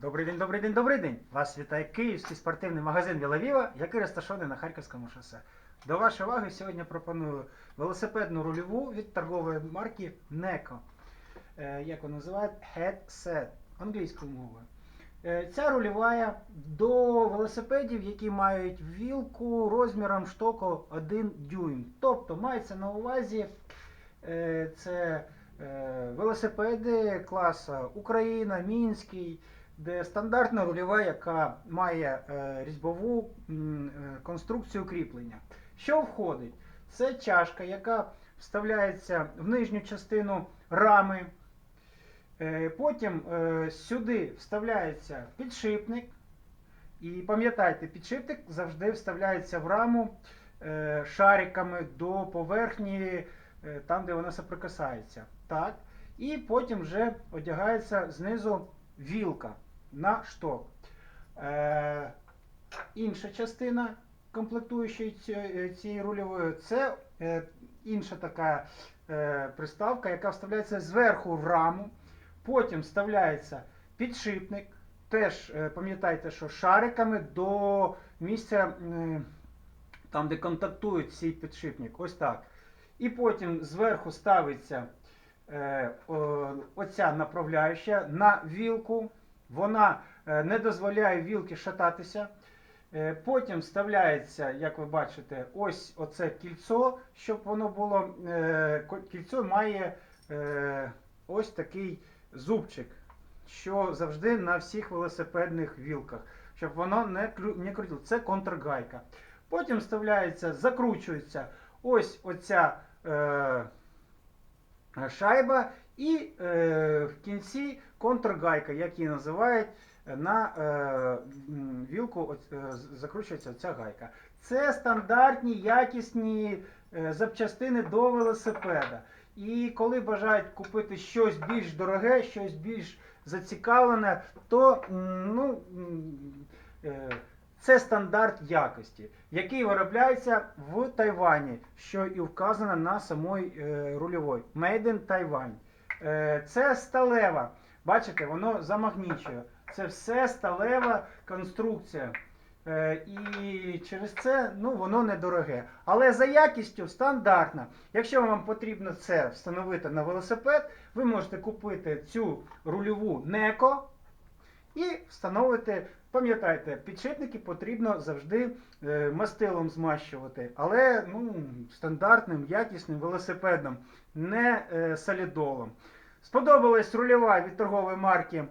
Добрий день, добрий день, добрий день! Вас вітає київський спортивний магазин Вілавіва, який розташований на Харківському шосе. До вашої уваги сьогодні пропоную велосипедну рульову від торгової марки Neco. Е, Як вона називають? Headset англійською мовою. Е, Ця рульова до велосипедів, які мають вілку розміром штоку 1 дюйм. Тобто мається на увазі е, це велосипеди класу Україна, Мінський, де стандартна рульова, яка має е, різьбову е, конструкцію кріплення. Що входить? Це чашка, яка вставляється в нижню частину рами. Е, Потім сюди вставляється підшипник. І пам'ятайте, підшипник завжди вставляється в раму шариками до поверхні, там, де вона соприкасається. Так. І потім вже одягається знизу вілка на шток. Е, інша частина комплектуючої ці- цієї рульової це е, інша така е, приставка, яка вставляється зверху в раму. Потім вставляється підшипник. Теж е, пам'ятайте, що шариками до місця, е, там, де контактують цей підшипник. Ось так. І потім зверху ставиться е, оця направляюча на вілку. Вона е, не дозволяє вілки шататися. Е, Потім вставляється, як ви бачите, ось оце кільцо, щоб воно було. е, Кільцо має ось такий зубчик, що завжди на всіх велосипедних вілках, щоб воно не, не крутило. Це контргайка. Потім вставляється, закручується ось оця е, шайба, і е, в кінці контргайка, як її називають, на е, вілку от, е, закручується ця гайка. Це стандартні якісні е, запчастини до велосипеда. І коли бажають купити щось більш дороге, щось більш зацікавлене, то ну, е, це стандарт якості, який виробляється в Тайвані, що і вказано на самій е, рульовій. Made in Taiwan. Е, це сталева. Бачите, воно замагнічує. Це все сталева конструкція. Е, і через це ну, воно недороге. Але за якістю стандартна. Якщо вам потрібно це встановити на велосипед, ви можете купити цю рульову Неко і встановити. Пам'ятайте, підшипники потрібно завжди е, мастилом змащувати, але ну, стандартним, якісним велосипедом, не е, солідолом. Сподобалась рульова від торгової марки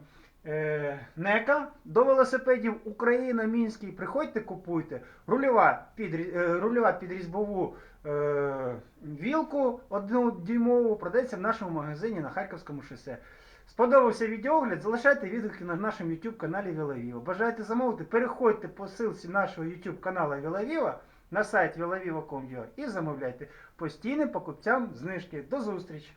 е, Нека до велосипедів Україна, Мінський. Приходьте, купуйте. Рульова під, рульова під різьбову вілку одну дюймову продається в нашому магазині на Харківському шосе. Сподобався відеогляд, залишайте відгуки на нашому YouTube каналі Вілавіва. Бажаєте замовити, переходьте по ссылці нашого YouTube каналу Вілавіва на сайт vilaviva.com.ua і замовляйте постійним покупцям знижки. До зустрічі!